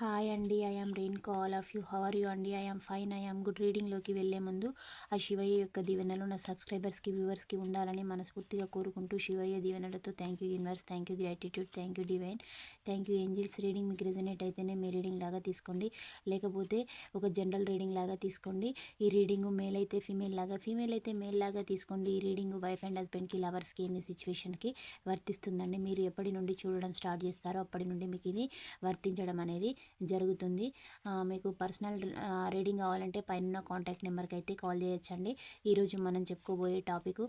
Hi అండి I am rain call of you. How are you అండి? I am fine. I good రీడింగ్లోకి వెళ్ళే ముందు ఆ శివయ్య యొక్క దీవెనలు నా సబ్స్క్రైబర్స్కి వ్యూవర్స్కి ఉండాలని మనస్ఫూర్తిగా కోరుకుంటూ శివయ్య దీవెనలతో thank you universe thank you gratitude thank you divine. Thank you angels reading మీకు రిజనేట్ అయితేనే మీ రీడింగ్ లాగా తీసుకోండి. లేకపోతే ఒక జనరల్ రీడింగ్ లాగా తీసుకోండి. ఈ రీడింగ్ మేల్ అయితే ఫీమేల్ లాగా ఫీమేల్ అయితే మేల్ లాగా తీసుకోండి. ఈ రీడింగ్ వైఫ్ అండ్ హస్బెండ్కి లవర్స్కి ఎన్ని సిచ్యువేషన్కి వర్తిస్తుందండి. మీరు ఎప్పటి నుండి చూడడం స్టార్ట్ చేస్తారో అప్పటి నుండి మీకు ఇది వర్తించడం అనేది జరుగుతుంది. మీకు పర్సనల్ రీడింగ్ కావాలంటే పైన కాంటాక్ట్ నెంబర్కి అయితే కాల్ చేయొచ్చండి. ఈరోజు మనం చెప్పుకోబోయే టాపిక్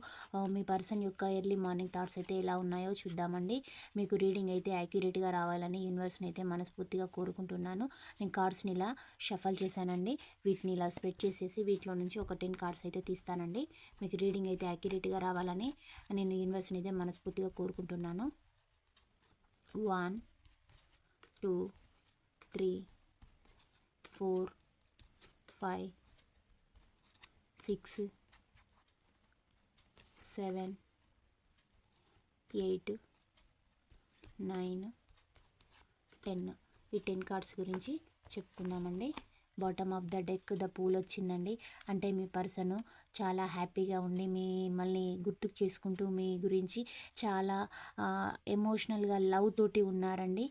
మీ పర్సన్ యొక్క ఎర్లీ మార్నింగ్ థాట్స్ అయితే ఎలా ఉన్నాయో చూద్దామండి. మీకు రీడింగ్ అయితే యాక్యురేట్గా రావాలని యూనివర్స్ని అయితే మనస్ఫూర్తిగా కోరుకుంటున్నాను. నేను కార్డ్స్ని ఇలా షఫల్ చేశానండి. వీటిని ఇలా స్ప్రెడ్ చేసేసి వీటిలో నుంచి ఒక టెన్ కార్డ్స్ అయితే తీస్తానండి. మీకు రీడింగ్ అయితే యాక్యురేట్గా రావాలని నేను యూనివర్స్ని అయితే మనస్ఫూర్తిగా కోరుకుంటున్నాను. One two three four five six seven eight nine ten. ఈ టెన్ కార్డ్స్ గురించి చెప్పుకుందామండి. Bottom of the deck the pool వచ్చిందండి. అంటే మీ పర్సన్ చాలా హ్యాపీగా ఉండి మిమ్మల్ని గుర్తుకు చేసుకుంటూ మీ గురించి చాలా ఎమోషనల్గా లవ్ తోటి ఉన్నారండి.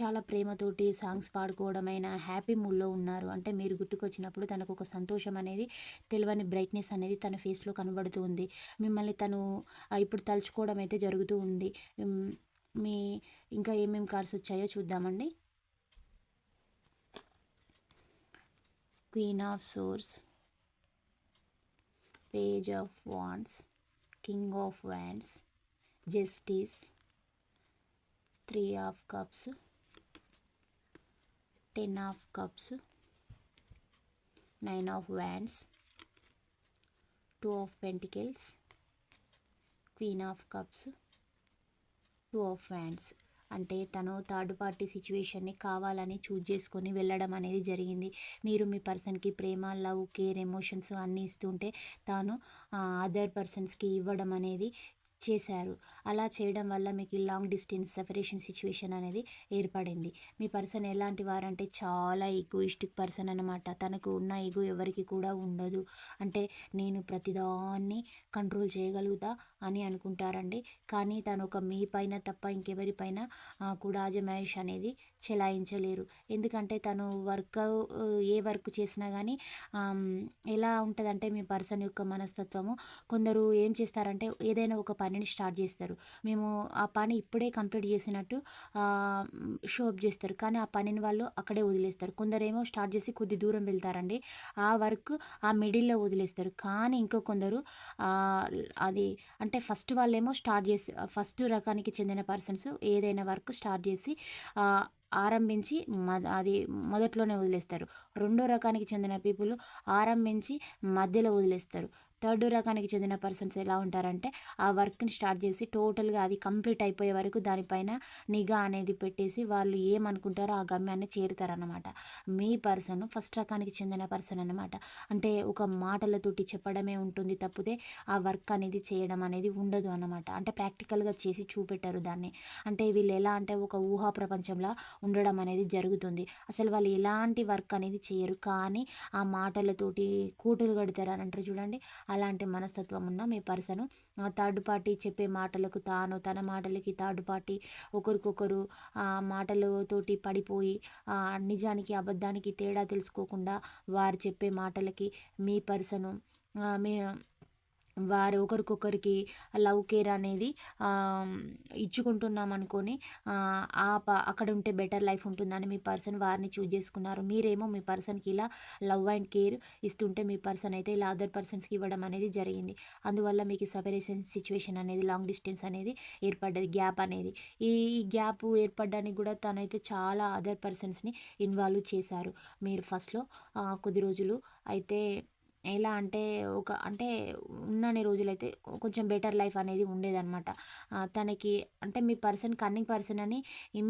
చాలా ప్రేమతోటి సాంగ్స్ పాడుకోవడమైన హ్యాపీ మూడ్లో ఉన్నారు. అంటే మీరు గుర్తుకొచ్చినప్పుడు తనకు ఒక సంతోషం అనేది తెలియని బ్రైట్నెస్ అనేది తన ఫేస్లో కనబడుతూ ఉంది. మిమ్మల్ని తను ఇప్పుడు తలుచుకోవడం అయితే జరుగుతూ ఉంది. మీ ఇంకా ఏమేమి కార్డ్స్ వచ్చాయో చూద్దామండి. Queen of swords page of wands king of wands justice three of cups ten of cups nine of wands two of pentacles queen of cups two of hands అంటే తను థర్డ్ పార్టీ సిచ్యువేషన్ని కావాలని choose చేసుకొని వెళ్ళడం అనేది జరిగింది. మీరు మీ పర్సన్కి ప్రేమ లవ్ కేర్ ఎమోషన్స్ అన్నీ ఇస్తుంటే తాను అదర్ పర్సన్స్కి ఇవ్వడం అనేది చేశారు. అలా చేయడం వల్ల మీకు లాంగ్ డిస్టెన్స్ సెపరేషన్ సిచ్యువేషన్ అనేది ఏర్పడింది. మీ పర్సన్ ఎలాంటి వారంటే చాలా ఈగోయిస్టిక్ పర్సన్ అనమాట తనకు ఉన్న ఈగో ఎవరికి కూడా ఉండదు. అంటే నేను ప్రతిదాన్ని కంట్రోల్ చేయగలుగుతా అని అనుకుంటారండి. కానీ తను ఒక మీ పైన తప్ప ఇంకెవరిపైన ఆ, కూడా అనేది చెలాయించలేరు. ఎందుకంటే తను వర్క్ ఏ వర్క్ చేసినా కానీ ఎలా ఉంటుందంటే మీ పర్సన్ యొక్క మనస్తత్వము. కొందరు ఏం చేస్తారంటే ఏదైనా ఒక పనిని స్టార్ట్ చేస్తారు. మేము ఆ పని ఇప్పుడే కంప్లీట్ చేసినట్టు షోప్ చేస్తారు. కానీ ఆ పనిని వాళ్ళు అక్కడే వదిలేస్తారు. కొందరేమో స్టార్ట్ చేసి కొద్ది దూరం వెళ్తారండి. ఆ వర్క్ ఆ మిడిల్లో వదిలేస్తారు. కానీ ఇంకో కొందరు అది అంటే అంటే ఫస్ట్ వాళ్ళేమో స్టార్ట్ చేసి ఫస్ట్ రకానికి చెందిన పర్సన్స్ ఏదైనా వర్క్ స్టార్ట్ చేసి ఆరంభించి అది మొదట్లోనే వదిలేస్తారు. రెండో రకానికి చెందిన పీపుల్ ఆరంభించి మధ్యలో వదిలేస్తారు. థర్డ్ రకానికి చెందిన పర్సన్స్ ఎలా ఉంటారంటే ఆ వర్క్ని స్టార్ట్ చేసి టోటల్గా అది కంప్లీట్ అయిపోయే వరకు దానిపైన నిఘా అనేది పెట్టేసి వాళ్ళు ఏమనుకుంటారో ఆ గమ్యాన్ని చేరుతారన్నమాట. మీ పర్సన్ ఫస్ట్ రకానికి చెందిన పర్సన్ అనమాట అంటే ఒక మాటలతోటి చెప్పడమే ఉంటుంది తప్పితే ఆ వర్క్ అనేది చేయడం అనేది ఉండదు అన్నమాట. అంటే ప్రాక్టికల్గా చేసి చూపెట్టారు దాన్ని. అంటే వీళ్ళు ఎలా అంటే ఒక ఊహా ప్రపంచంలో ఉండడం అనేది జరుగుతుంది. అసలు వాళ్ళు ఎలాంటి వర్క్ అనేది చేయరు కానీ ఆ మాటలతోటి కూటలు కడతారు అని అంటారు చూడండి. అలాంటి మనస్తత్వం ఉన్న మీ పర్సన్. థర్డ్ పార్టీ చెప్పే మాటలకు తాను తన మాటలకి థర్డ్ పార్టీ ఒకరికొకరు ఆ మాటలతోటి పడిపోయి ఆ నిజానికి అబద్ధానికి తేడా తెలుసుకోకుండా వారు చెప్పే మాటలకి మీ పర్సను మీ వారు ఒకరికొకరికి లవ్ కేర్ అనేది ఇచ్చుకుంటున్నాం అనుకొని ఆ, ఆ ప- అక్కడ ఉంటే బెటర్ లైఫ్ ఉంటుందని మీ పర్సన్ వారిని చూజ్ చేసుకున్నారు. మీరేమో మీ పర్సన్కి ఇలా లవ్ అండ్ కేర్ ఇస్తుంటే మీ పర్సన్ అయితే ఇలా అదర్ పర్సన్స్కి ఇవ్వడం అనేది జరిగింది. అందువల్ల మీకు సపరేషన్ సిచ్యువేషన్ అనేది లాంగ్ డిస్టెన్స్ అనేది ఏర్పడ్డది గ్యాప్ అనేది. ఈ గ్యాప్ ఏర్పడడానికి కూడా తనైతే చాలా అదర్ పర్సన్స్ని ఇన్వాల్వ్ చేశారు. మీరు ఫస్ట్లో కొద్ది రోజులు అయితే ఎలా అంటే ఒక అంటే ఉన్నన్ని రోజులైతే కొంచెం బెటర్ లైఫ్ అనేది ఉండేదన్నమాట. తనకి అంటే మీ పర్సన్ కన్నింగ్ పర్సన్ అని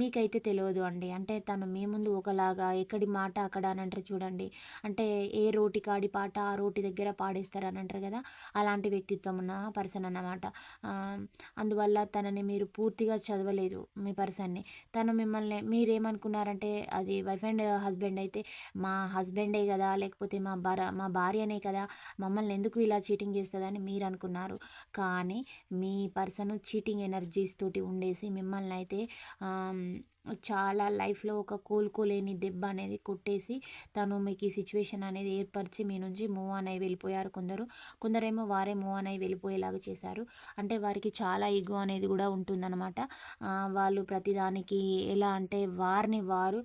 మీకైతే తెలియదు అండి. అంటే తను మీ ముందు ఒకలాగా ఎక్కడి మాట అక్కడ అని అంటారు చూడండి. అంటే ఏ రోటి కాడి పాట ఆ రోటి దగ్గర పాడేస్తారు అని అంటారు కదా అలాంటి వ్యక్తిత్వం ఉన్న పర్సన్ అన్నమాట. అందువల్ల తనని మీరు పూర్తిగా చదవలేదు మీ పర్సన్ని. తను మిమ్మల్ని మీరేమనుకున్నారంటే అది వైఫ్ అండ్ హస్బెండ్ అయితే మా హస్బెండే కదా లేకపోతే మా భార్య మా భార్యనే కదా మమ్మల్ని ఎందుకు ఇలా చీటింగ్ చేస్తుందని మీరు అనుకున్నారు. కానీ మీ పర్సన్ చీటింగ్ ఎనర్జీస్ తోటి ఉండేసి మిమ్మల్ని అయితే చాలా లైఫ్లో ఒక కోలుకోలేని దెబ్బ అనేది కొట్టేసి తను మీకు ఈ సిచ్యువేషన్ అనేది ఏర్పరిచి మీ నుంచి మూవ్ ఆన్ అయి వెళ్ళిపోయారు కొందరు. కొందరేమో వారే మూవ్ ఆన్ అయి వెళ్ళిపోయేలాగా చేశారు. అంటే వారికి చాలా ఈగో అనేది కూడా ఉంటుందన్నమాట. వాళ్ళు ప్రతిదానికి ఎలా అంటే వారిని వారు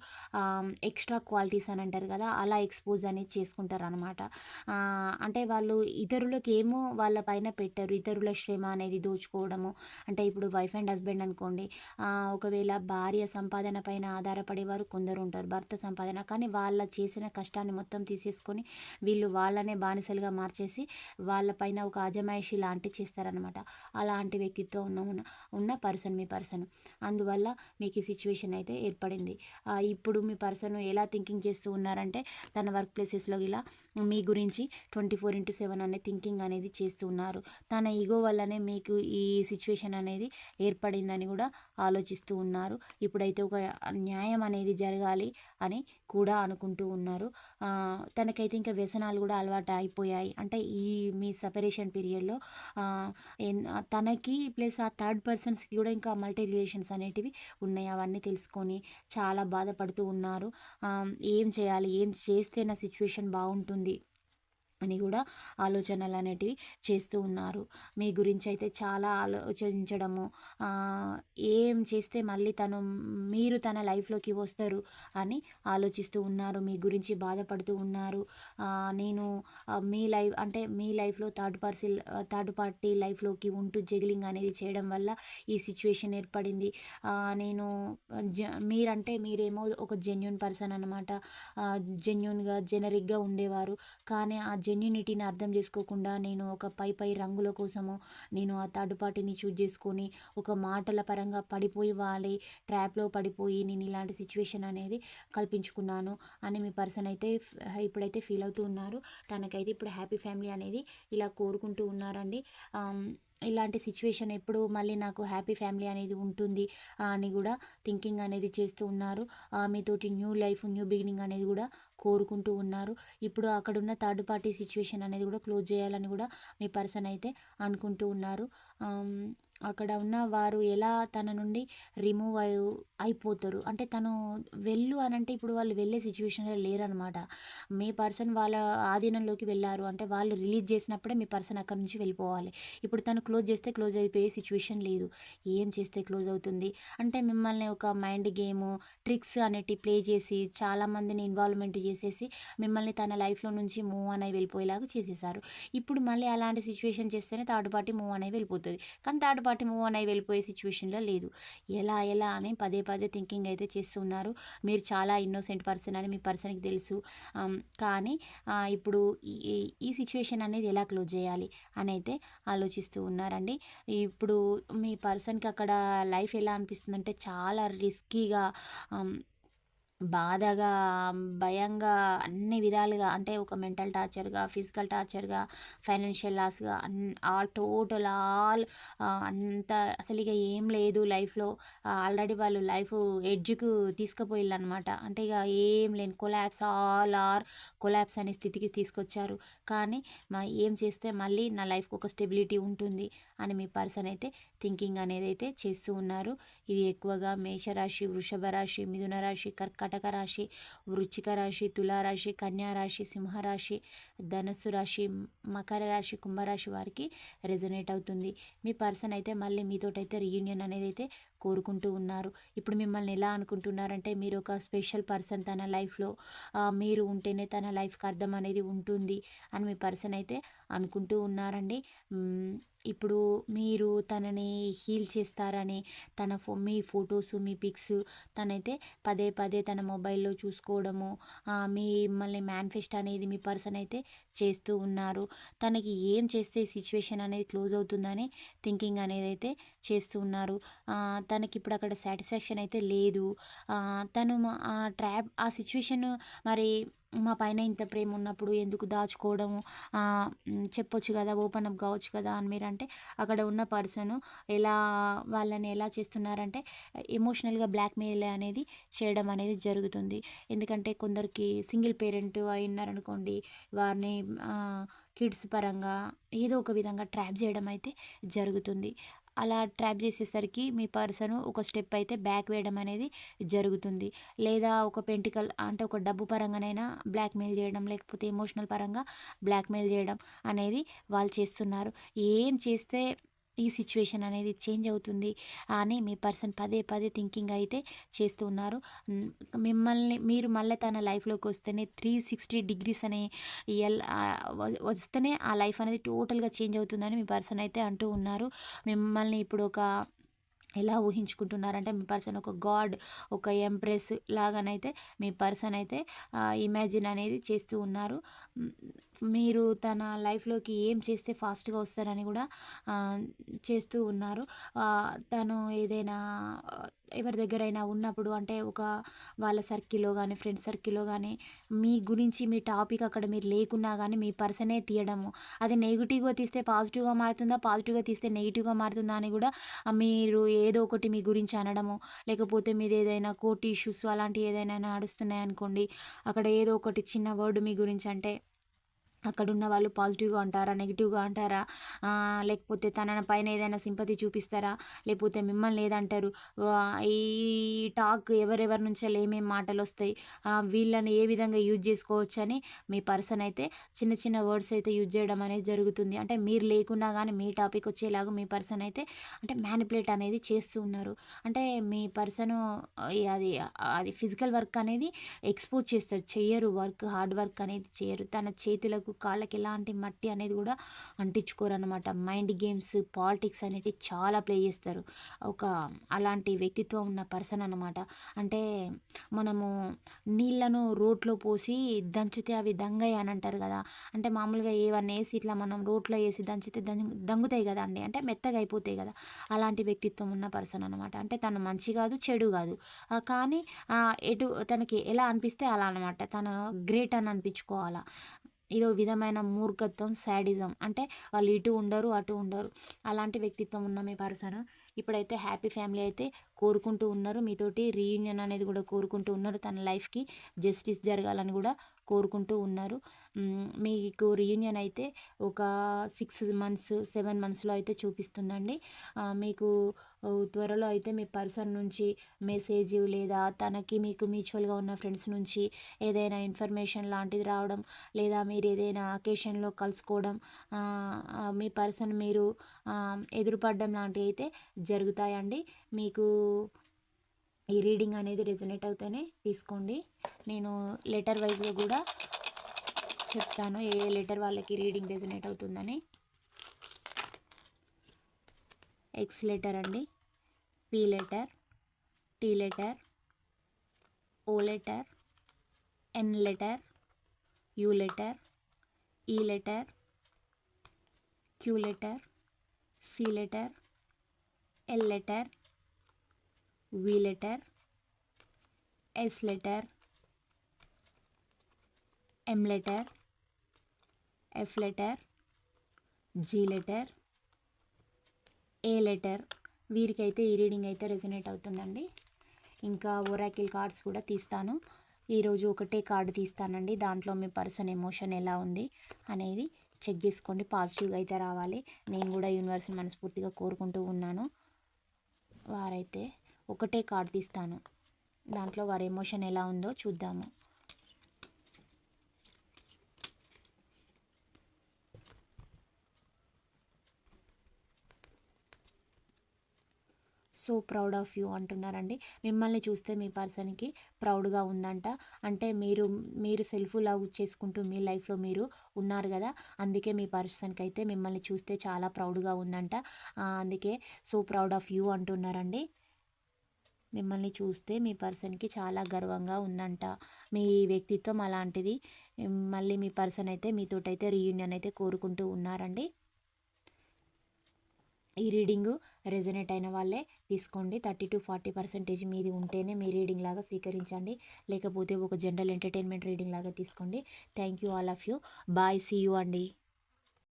ఎక్స్ట్రా క్వాలిటీస్ అని అంటారు కదా అలా ఎక్స్పోజ్ అనేది చేసుకుంటారు అనమాట అంటే వాళ్ళు ఇతరులకు ఏమో వాళ్ళ పైన పెట్టారు. ఇతరుల శ్రమ అనేది దోచుకోవడము. అంటే ఇప్పుడు వైఫ్ అండ్ హస్బెండ్ అనుకోండి ఒకవేళ భార్య సం సంపాదన పైన ఆధారపడేవారు కొందరు ఉంటారు. భర్త సంపాదన. కానీ వాళ్ళ చేసిన కష్టాన్ని మొత్తం తీసేసుకొని వీళ్ళు వాళ్ళనే బానిసలుగా మార్చేసి వాళ్ళపైన ఒక అజమాయిషి లాంటి చేస్తారనమాట అలాంటి వ్యక్తిత్వం ఉన్న ఉన్న పర్సన్ మీ పర్సన్. అందువల్ల మీకు ఈ సిచ్యువేషన్ అయితే ఏర్పడింది. ఇప్పుడు మీ పర్సన్ ఎలా థింకింగ్ చేస్తూ ఉన్నారంటే తన వర్క్ ప్లేసెస్లో ఇలా మీ గురించి ట్వంటీ ఫోర్ ఇంటూ సెవెన్ అనే థింకింగ్ అనేది చేస్తూ ఉన్నారు. తన ఈగో వల్లనే మీకు ఈ సిచ్యువేషన్ అనేది ఏర్పడిందని కూడా ఆలోచిస్తూ ఉన్నారు. ఇప్పుడైతే ప్రతి ఒక న్యాయం అనేది జరగాలి అని కూడా అనుకుంటూ ఉన్నారు. తనకైతే ఇంకా వ్యసనాలు కూడా అలవాటు అయిపోయాయి. అంటే ఈ మీ సపరేషన్ పీరియడ్లో తనకి ప్లస్ ఆ థర్డ్ పర్సన్స్కి కూడా ఇంకా మల్టీ రిలేషన్స్ అనేటివి ఉన్నాయి. అవన్నీ తెలుసుకొని చాలా బాధపడుతూ ఉన్నారు. ఏం చేయాలి? ఏం చేస్తే నా సిచ్యువేషన్ బాగుంటుంది? అని కూడా ఆలోచనలు అనేటివి చేస్తూ ఉన్నారు. మీ గురించి అయితే చాలా ఆలోచించడము ఏం చేస్తే మళ్ళీ తను మీరు తన లైఫ్లోకి వస్తారు అని ఆలోచిస్తూ ఉన్నారు. మీ గురించి బాధపడుతూ ఉన్నారు. నేను మీ లైఫ్ అంటే మీ లైఫ్లో థర్డ్ పర్సన్ థర్డ్ పార్టీ లైఫ్లోకి ఉంటూ జగిలింగ్ అనేది చేయడం వల్ల ఈ సిచ్యువేషన్ ఏర్పడింది. నేను జ మీరంటే మీరేమో ఒక జెన్యున్ పర్సన్ అనమాట జెన్యున్గా జెనరిక్గా ఉండేవారు. కానీ ఆ జెన్యునిటీని అర్థం చేసుకోకుండా నేను ఒక పై పై రంగుల కోసము నేను ఆ థర్డ్ పార్టీని చూజ్ చేసుకొని ఒక మాటల పరంగా పడిపోయి వాళ్ళే ట్రాప్లో పడిపోయి నేను ఇలాంటి సిచ్యువేషన్ అనేది కల్పించుకున్నాను అని మీ పర్సన్ అయితే ఇప్పుడైతే ఫీల్ అవుతూ ఉన్నారు. తనకైతే ఇప్పుడు హ్యాపీ ఫ్యామిలీ అనేది ఇలా కోరుకుంటూ ఉన్నారండి. ఇలాంటి సిచ్యువేషన్ ఎప్పుడు మళ్ళీ నాకు హ్యాపీ ఫ్యామిలీ అనేది ఉంటుంది అని కూడా థింకింగ్ అనేది చేస్తూ ఉన్నారు. మీతోటి న్యూ లైఫ్ న్యూ బిగినింగ్ అనేది కూడా కోరుకుంటూ ఉన్నారు. ఇప్పుడు అక్కడున్న థర్డ్ పార్టీ సిచ్యువేషన్ అనేది కూడా క్లోజ్ చేయాలని కూడా మీ పర్సన్ అయితే అనుకుంటూ ఉన్నారు. అక్కడ ఉన్న వారు ఎలా తన నుండి రిమూవ్ అయి అయిపోతారు. అంటే తను వెళ్ళు అని అంటే ఇప్పుడు వాళ్ళు వెళ్ళే సిచ్యువేషన్లో లేరనమాట. మీ పర్సన్ వాళ్ళ ఆధీనంలోకి వెళ్ళారు అంటే వాళ్ళు రిలీజ్ చేసినప్పుడే మీ పర్సన్ అక్కడి నుంచి వెళ్ళిపోవాలి. ఇప్పుడు తను క్లోజ్ చేస్తే క్లోజ్ అయిపోయే సిచ్యువేషన్ లేదు. ఏం చేస్తే క్లోజ్ అవుతుంది? అంటే మిమ్మల్ని ఒక మైండ్ గేమ్ ట్రిక్స్ అనేటి ప్లే చేసి చాలామందిని ఇన్వాల్వ్మెంట్ చేసేసి మిమ్మల్ని తన లైఫ్లో నుంచి మూవ్ అని వెళ్ళిపోయేలాగా చేసేసారు. ఇప్పుడు మళ్ళీ అలాంటి సిచ్యువేషన్ చేస్తేనే థర్డ్ పార్టీ మూవ్ అని వెళ్ళిపోతుంది. కానీ థర్డ్ పార్టీ మూవ్ అని వెళ్ళిపోయే సిచ్యువేషన్లో లేదు. ఎలా ఎలా అని పదే పదే థింకింగ్ అయితే చేస్తున్నారు. మీరు చాలా ఇన్నోసెంట్ పర్సన్ అని మీ పర్సన్కి తెలుసు. కానీ ఇప్పుడు ఈ సిచ్యువేషన్ అనేది ఎలా క్లోజ్ చేయాలి అని అయితే ఆలోచిస్తూ ఉన్నారండి. ఇప్పుడు మీ పర్సన్కి అక్కడ లైఫ్ ఎలా అనిపిస్తుందంటే చాలా రిస్కీగా బాధగా భయంగా అన్ని విధాలుగా అంటే ఒక మెంటల్ టార్చర్గా ఫిజికల్ టార్చర్గా ఫైనాన్షియల్ లాస్గా అన్ ఆల్ టోటల్ ఆల్ అంత అసలు ఇక ఏం లేదు లైఫ్లో. ఆల్రెడీ వాళ్ళు లైఫ్ ఎడ్జ్కు తీసుకుపోయిల్లనమాట అంటే ఇక ఏం లేని కొలాబ్స్ ఆల్ ఆర్ కొలాబ్స్ అనే స్థితికి తీసుకొచ్చారు. కానీ మా ఏం చేస్తే మళ్ళీ నా లైఫ్కి ఒక స్టెబిలిటీ ఉంటుంది అని మీ పర్సన్ అయితే థింకింగ్ అనేది అయితే చేస్తూ ఉన్నారు. ఇది ఎక్కువగా మేషరాశి వృషభ రాశి మిథున రాశి కటక రాశి వృచ్చిక రాశి తులారాశి కన్యారాశి సింహరాశి ధనస్సు రాశి మకర రాశి కుంభరాశి వారికి రెజనేట్ అవుతుంది. మీ పర్సన్ అయితే మళ్ళీ మీతోటైతే రీయూనియన్ అనేది అయితే కోరుకుంటూ ఉన్నారు. ఇప్పుడు మిమ్మల్ని ఎలా అనుకుంటున్నారంటే మీరు ఒక స్పెషల్ పర్సన్ తన లైఫ్లో మీరు ఉంటేనే తన లైఫ్కి అర్థం అనేది ఉంటుంది అని మీ పర్సన్ అయితే అనుకుంటూ ఉన్నారండి. ఇప్పుడు మీరు తనని హీల్ చేస్తారని తన ఫో మీ ఫొటోస్ మీ పిక్స్ తనైతే పదే పదే తన మొబైల్లో చూసుకోవడము మిమ్మల్ని మేనిఫెస్ట్ అనేది మీ పర్సన్ అయితే చేస్తూ ఉన్నారు. తనకి ఏం చేస్తే సిచ్యువేషన్ అనేది క్లోజ్ అవుతుందని థింకింగ్ అనేది అయితే చేస్తూ ఉన్నారు. తనకి ఇప్పుడు అక్కడ సాటిస్ఫాక్షన్ అయితే లేదు. తను ఆ ట్రాప్ ఆ సిచ్యువేషన్ మరి మా పైన ఇంత ప్రేమ ఉన్నప్పుడు ఎందుకు దాచుకోవడం? చెప్పొచ్చు కదా ఓపెన్ అప్ కావచ్చు కదా అని మీరు అంటే అక్కడ ఉన్న పర్సన్ ఎలా వాళ్ళని ఎలా చేస్తున్నారంటే ఎమోషనల్గా బ్లాక్మెయిల్ అనేది చేయడం అనేది జరుగుతుంది. ఎందుకంటే కొందరికి సింగిల్ పేరెంట్ అయి ఉన్నారనుకోండి వారిని కిడ్స్ పరంగా ఏదో ఒక విధంగా ట్రాప్ చేయడం అయితే జరుగుతుంది. అలా ట్రాప్ చేసేసరికి మీ పర్సన్ ఒక స్టెప్ అయితే బ్యాక్ వేయడం అనేది జరుగుతుంది. లేదా ఒక పెంటికల్ అంటే ఒక డబ్బు పరంగానైనా బ్లాక్మెయిల్ చేయడం లేకపోతే ఎమోషనల్ పరంగా బ్లాక్మెయిల్ చేయడం అనేది వాళ్ళు చేస్తున్నారు. ఏం చేస్తే ఈ సిచ్యువేషన్ అనేది చేంజ్ అవుతుంది అని మీ పర్సన్ పదే పదే థింకింగ్ అయితే చేస్తూ ఉన్నారు. మిమ్మల్ని మీరు మళ్ళీ తన లైఫ్లోకి వస్తేనే త్రీ సిక్స్టీ డిగ్రీస్ అనే వస్తేనే ఆ లైఫ్ అనేది టోటల్గా చేంజ్ అవుతుందని మీ పర్సన్ అయితే అంటూ ఉన్నారు. మిమ్మల్ని ఇప్పుడు ఒక ఎలా ఊహించుకుంటున్నారంటే మీ పర్సన్ ఒక గాడ్ ఒక ఎంప్రెస్ లాగానైతే మీ పర్సన్ అయితే ఇమాజిన్ అనేది చేస్తూ ఉన్నారు. మీరు తన లైఫ్లోకి ఏం చేస్తే ఫాస్ట్గా వస్తారని కూడా చేస్తూ ఉన్నారు. తను ఏదైనా ఎవరి దగ్గరైనా ఉన్నప్పుడు అంటే ఒక వాళ్ళ సర్కిల్లో కానీ ఫ్రెండ్స్ సర్కిల్లో కానీ మీ గురించి మీ టాపిక్ అక్కడ మీరు లేకున్నా కానీ మీ పర్సనే తీయడము. అది నెగిటివ్గా తీస్తే పాజిటివ్గా మారుతుందా పాజిటివ్గా తీస్తే నెగిటివ్గా మారుతుందా అని కూడా మీరు ఏదో ఒకటి మీ గురించి అనడము. లేకపోతే మీరు ఏదైనా కోర్టు ఇష్యూస్ అలాంటివి ఏదైనా నడుస్తున్నాయి అనుకోండి అక్కడ ఏదో ఒకటి చిన్న వర్డ్ మీ గురించి అంటే అక్కడ ఉన్న వాళ్ళు పాజిటివ్గా అంటారా నెగిటివ్గా అంటారా లేకపోతే తన పైన ఏదైనా సింపతి చూపిస్తారా? లేకపోతే మిమ్మల్ని ఏదంటారు? ఈ టాక్ ఎవరెవరి నుంచో ఏమేమి మాటలు వస్తాయి వీళ్ళని ఏ విధంగా యూజ్ చేసుకోవచ్చు అని మీ పర్సన్ అయితే చిన్న చిన్న వర్డ్స్ అయితే యూజ్ చేయడం అనేది జరుగుతుంది. అంటే మీరు లేకున్నా కానీ మీ టాపిక్ వచ్చేలాగా మీ పర్సన్ అయితే అంటే మ్యానిపులేట్ అనేది చేస్తూ ఉన్నారు. అంటే మీ పర్సన్ అది అది ఫిజికల్ వర్క్ అనేది ఎక్స్పోజ్ చేస్తారు. చేయరు వర్క్ హార్డ్ వర్క్ అనేది చేయరు తన చేతులకు కాళ్ళకి ఎలాంటి మట్టి అనేది కూడా అంటించుకోరు అనమాట మైండ్ గేమ్స్ పాలిటిక్స్ అనేటివి చాలా ప్లే చేస్తారు. ఒక అలాంటి వ్యక్తిత్వం ఉన్న పర్సన్ అనమాట అంటే మనము నీళ్ళను రోట్లో పోసి దంచితే అవి దంగయ్య అని అంటారు కదా. అంటే మామూలుగా ఏవన్నీ వేసి ఇట్లా మనం రోట్లో వేసి దంచితే దంగుతాయి కదా అండి. అంటే మెత్తగా అయిపోతాయి కదా. అలాంటి వ్యక్తిత్వం ఉన్న పర్సన్ అనమాట అంటే తను మంచి కాదు చెడు కాదు. కానీ ఎటు తనకి ఎలా అనిపిస్తే అలా అనమాట తను గ్రేట్ అని అనిపించుకోవాలా. ఇదో విధమైన మూర్ఖత్వం శాడిజం అంటే వాళ్ళు ఇటు ఉండరు అటు ఉండరు. అలాంటి వ్యక్తిత్వం ఉన్న మీ పర్సన్ ఇప్పుడైతే హ్యాపీ ఫ్యామిలీ అయితే కోరుకుంటూ ఉన్నారు. మీతోటి రీయూనియన్ అనేది కూడా కోరుకుంటూ ఉన్నారు. తన లైఫ్కి జస్టిస్ జరగాలని కూడా కోరుకుంటూ ఉన్నారు. మీకు రీయూనియన్ అయితే ఒక సిక్స్ మంత్స్ సెవెన్ మంత్స్లో అయితే చూపిస్తుందండి. మీకు త్వరలో అయితే మీ పర్సన్ నుంచి మెసేజ్ లేదా తనకి మీకు మ్యూచువల్గా ఉన్న ఫ్రెండ్స్ నుంచి ఏదైనా ఇన్ఫర్మేషన్ లాంటిది రావడం లేదా మీరు ఏదైనా అకేషన్లో కలుసుకోవడం మీ పర్సన్ మీరు ఎదురుపడడం లాంటివి అయితే జరుగుతాయండి. మీకు ఈ రీడింగ్ అనేది రెజనేట్ అవుతేనే తీసుకోండి. నేను లెటర్ వైజ్గా కూడా చెప్తాను ఏ లెటర్ వాళ్ళకి రీడింగ్ రెజనేట్ అవుతుందని. ఎక్స్ లెటర్ అండి. P letter T letter O letter N letter U letter E letter Q letter C letter L letter V letter S letter M letter F letter G letter A letter. వీరికైతే ఈ reading అయితే resonate అవుతుందండి. ఇంకా Oracle cards కూడా తీస్తాను. ఈరోజు ఒకటే card తీస్తానండి. దాంట్లో మీ person emotion ఎలా ఉంది అనేది చెక్ చేసుకోండి. పాజిటివ్గా అయితే రావాలి. నేను కూడా యూనివర్స్ని మనస్ఫూర్తిగా కోరుకుంటూ ఉన్నాను. వారైతే ఒకటే కార్డు తీస్తాను. దాంట్లో వారి ఎమోషన్ ఎలా ఉందో చూద్దాము. సో ప్రౌడ్ ఆఫ్ యూ అంటున్నారండి. మిమ్మల్ని చూస్తే మీ పర్సన్కి ప్రౌడ్గా ఉందంట. అంటే మీరు మీరు సెల్ఫ్ లవ్ చేసుకుంటూ మీ లైఫ్లో మీరు ఉన్నారు కదా. అందుకే మీ పర్సన్కి అయితే మిమ్మల్ని చూస్తే చాలా ప్రౌడ్గా ఉందంట. అందుకే సో ప్రౌడ్ ఆఫ్ యూ అంటున్నారండి. మిమ్మల్ని చూస్తే మీ పర్సన్కి చాలా గర్వంగా ఉందంట. మీ వ్యక్తిత్వం అలాంటిది. మళ్ళీ మీ పర్సన్ అయితే మీతోటైతే రీయూనియన్ అయితే కోరుకుంటూ ఉన్నారండి. ఈ రీడింగు రెజనేట్ అయిన వాళ్ళే తీసుకోండి. థర్టీ టు ఫార్టీ పర్సెంటేజ్ మీది ఉంటేనే మీ రీడింగ్ లాగా స్వీకరించండి. లేకపోతే ఒక జనరల్ ఎంటర్టైన్మెంట్ రీడింగ్ లాగా తీసుకోండి. Thank you all of you. Bye see you అండి.